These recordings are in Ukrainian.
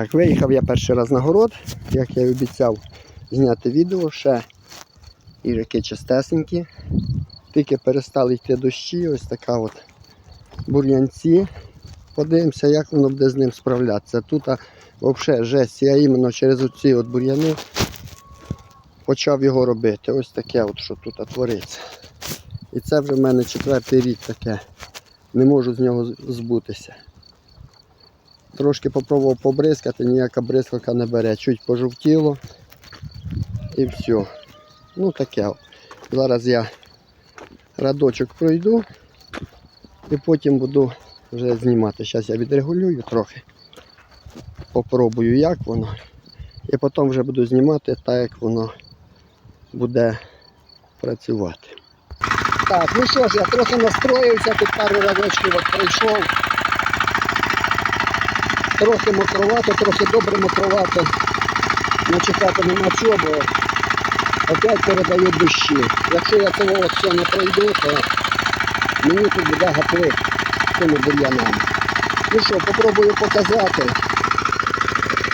Так, виїхав я перший раз на город, як я і обіцяв зняти відео, ще іжаки чистесенькі. Тільки перестали йти дощі, ось така от бур'янці. Подивимося, як воно буде з ним справлятися. Тут взагалі жесть, я іменно через оці от бур'яни почав його робити. Ось таке, от, що тут твориться. І це вже в мене четвертий рік таке. Не можу з нього збутися. Трошки попробував побризкати, ніяка бризкалка не бере. Чуть пожовтіло і все. Ну таке. Зараз я радочок пройду і потім буду вже знімати. Зараз я відрегулюю трохи. Попробую як воно. І потім вже буду знімати так, як воно буде працювати. Так, ну що ж, я трохи настроївся, тут пару разочків пройшов. Трохи мокровато, трохи добре мокровато. Начекати нема чого, бо опять передаю дощі. Якщо я цього все не пройду, то мені тут буде гапли цими бур'янами. Ну що, попробую показати.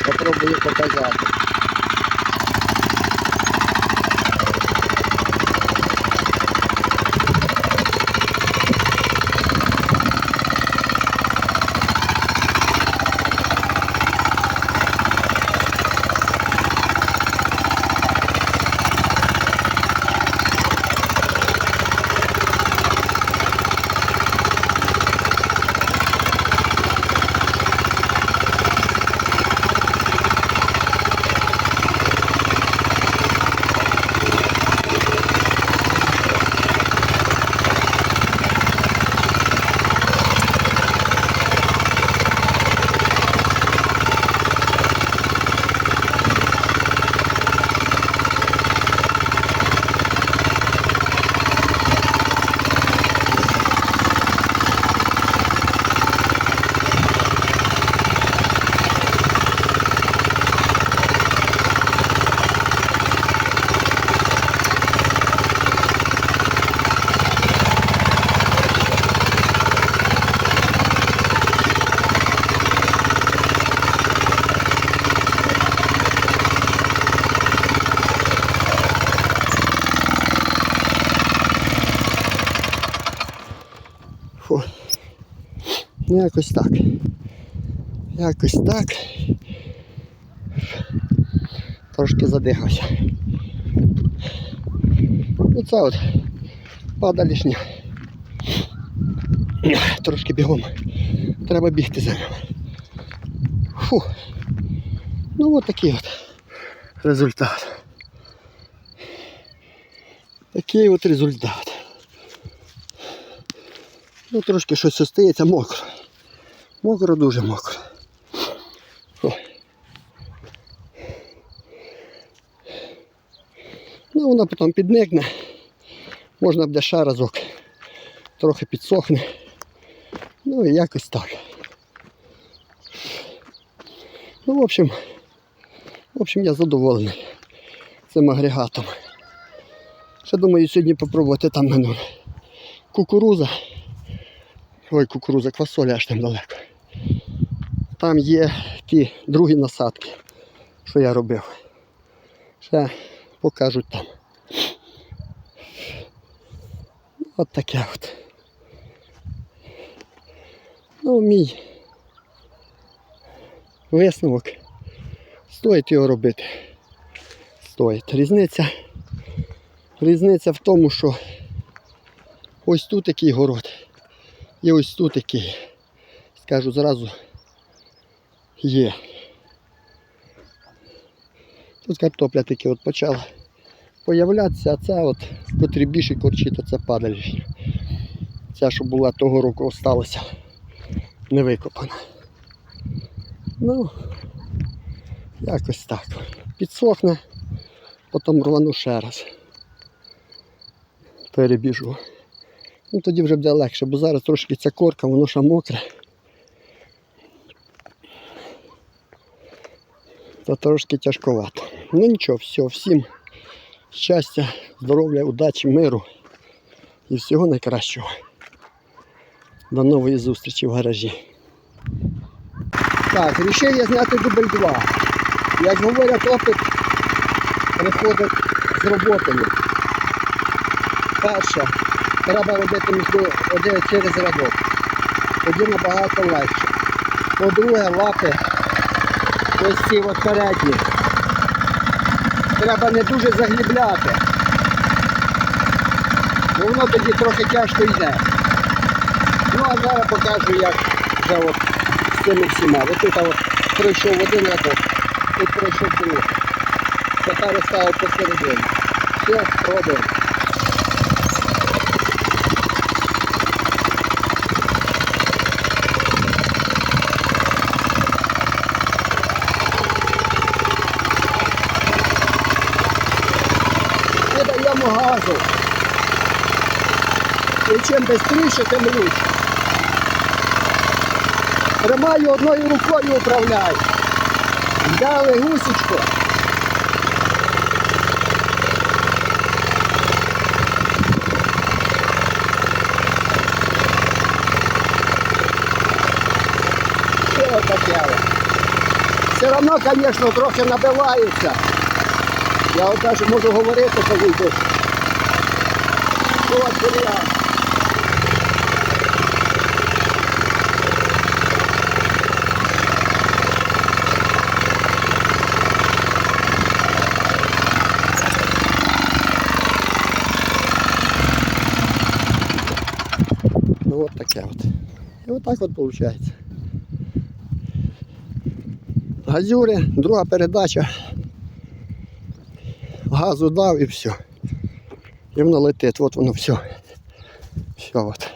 Попробую показати. Фу. Ну, якось так. Якось так. Трошки задихався. Ну це от падалішня. Трошки бігом. Треба бігти за ним. Фу. Ну от такий от результат. Такий от результат. Ну, трошки щось остається мокро. Мокро, дуже мокро. О. Ну, воно потім підникне. Можна буде ще разок. Трохи підсохне. Ну і якось так. Ну, в общем, в общем, я задоволений цим агрегатом. Ще думаю сьогодні попробувати там мене кукуруза. Ой, кукуруза, квасоля аж там далеко. Там є ті другі насадки, що я робив. Ще покажуть там. От таке от. Ну, мій висновок. Стоїть його робити. Стоїть. Різниця. Різниця в тому, що ось тут такий город. І ось тут такий. Скажу зразу є. Тут картопля таки от почала появлятися, а це от, котрі більше корчі, то це падалішня. Ця, що була того року, осталася не викопана. Ну, якось так. Підсохне, потім рвану ще раз. Перебіжу. Ну тоді вже буде легше, бо зараз трошки ця корка, воно ще мокре. Та трошки тяжковато. Ну нічого, все, всім щастя, здоров'я, удачі, миру і всього найкращого. До нової зустрічі в гаражі. Так, рішив я зняти дубль 2. Як говорять, опит приходить з роботою. Перше, треба робити між один через рядок. Тоді набагато легше. По-друге, лапи ось ці от передні. Треба не дуже заглібляти. Бо воно тоді трохи тяжко йде. Ну а зараз покажу, як вже от з цими всіма. Ось тут от пройшов один рядок, тут пройшов другий. Тепер оставив посередині. Все, пробуємо. І газу. І чим швидше, тим лучше. Тримаю одною рукою управляю. Дали гусечко. Що таке? Все одно, звісно, трохи набивається. Я от навіть можу говорити, коли йдеш. Ну от таке от. І от так от виходить. Газюри, друга передача. Газу дав і все. І воно летить, от воно все. Все от.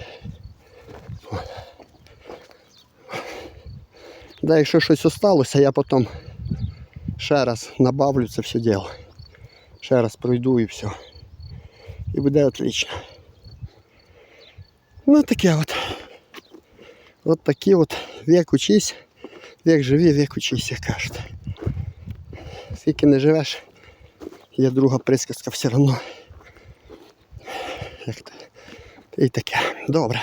Да, якщо щось осталося, я потім ще раз набавлю це все діло. Ще раз пройду і все. І буде отлично. Ну таке от. От такі от вік учись, вік живі, вік учись, як кажуть. Скільки не живеш, є друга присказка все одно. Як то. І таке. Добре.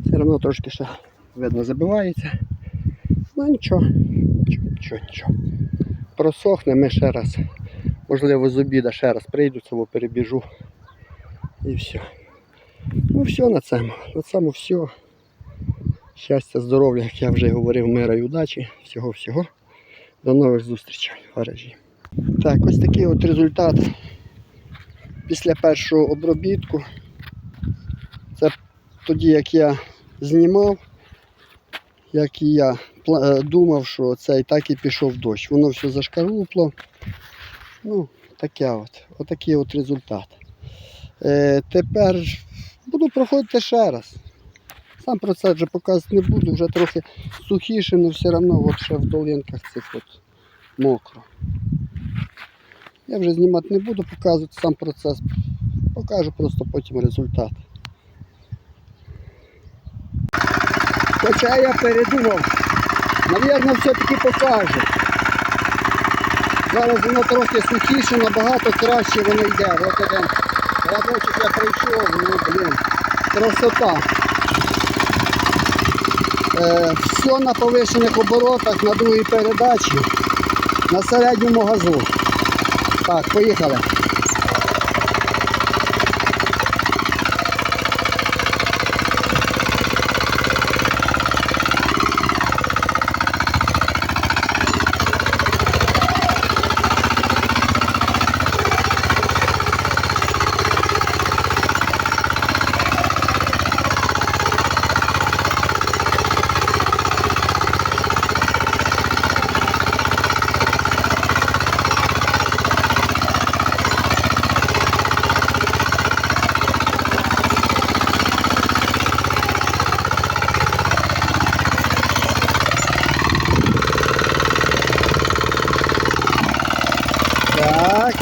Все одно трошки ще видно забивається. Ну нічого, нічого, нічого, нічого. Просохне, ми ще раз. Можливо, з обіда ще раз прийду, цього перебіжу. І все. Ну все на цьому. На цьому все. Щастя, здоров'я, як я вже говорив, мира і удачі. Всього-всього. До нових зустрічей гаражі. Так, ось такий от результат після першого обробітку. Це тоді, як я знімав, як і я е, думав, що це і так і пішов дощ. Воно все зашкарубло. Ну, таке от. Отакий от результат. Е, тепер буду проходити ще раз. Сам процес вже показувати не буду, вже трохи сухіше, але все одно от ще в долинках цих от мокро. Я вже знімати не буду, показувати сам процес. Покажу просто потім результат. Хоча я передумав, навірно, все-таки покажу. Зараз воно трохи сухіше, набагато краще воно йде. От один рядочок я прийшов, ну блін, красота. Е, все на повишених оборотах на другій передачі, на середньому газу. Так, поїхали. Так.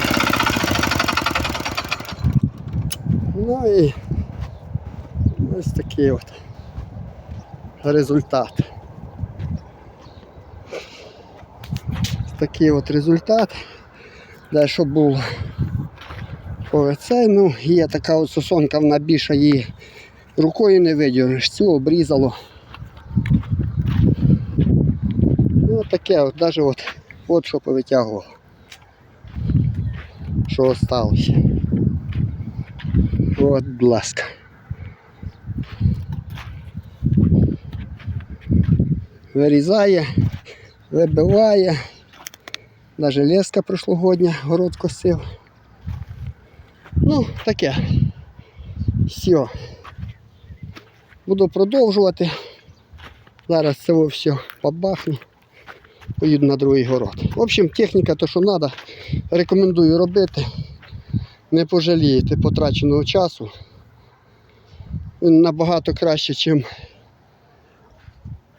Ну і ось такий от результат. Такий от результат. Де що було оцей, ну, є така от сосонка, вона більше її рукою не видірнеш, цю обрізало. таке, от навіть от, от що повитягував. Що осталося. От, будь ласка. Вирізає, вибиває. Навіть леска прошлогодня, город косив. Ну, таке. Все. Буду продовжувати. Зараз це все побахну. Поїду на другий город. В общем, техніка то, що треба, рекомендую робити. Не пожалієте потраченого часу. Він набагато краще, ніж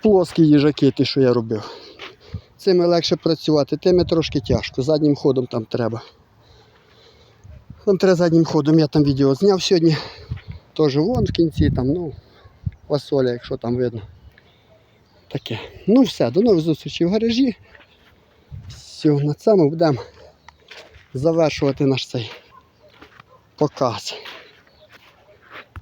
плоскі їжаки, ті, що я робив. Цими легше працювати, тими трошки тяжко. Заднім ходом там треба. Там треба заднім ходом. Я там відео зняв сьогодні. Теж вон в кінці там, ну, фасоля, якщо там видно. Таке. Ну все, до нових зустрічей в гаражі. Все, на цьому будемо завершувати наш цей показ.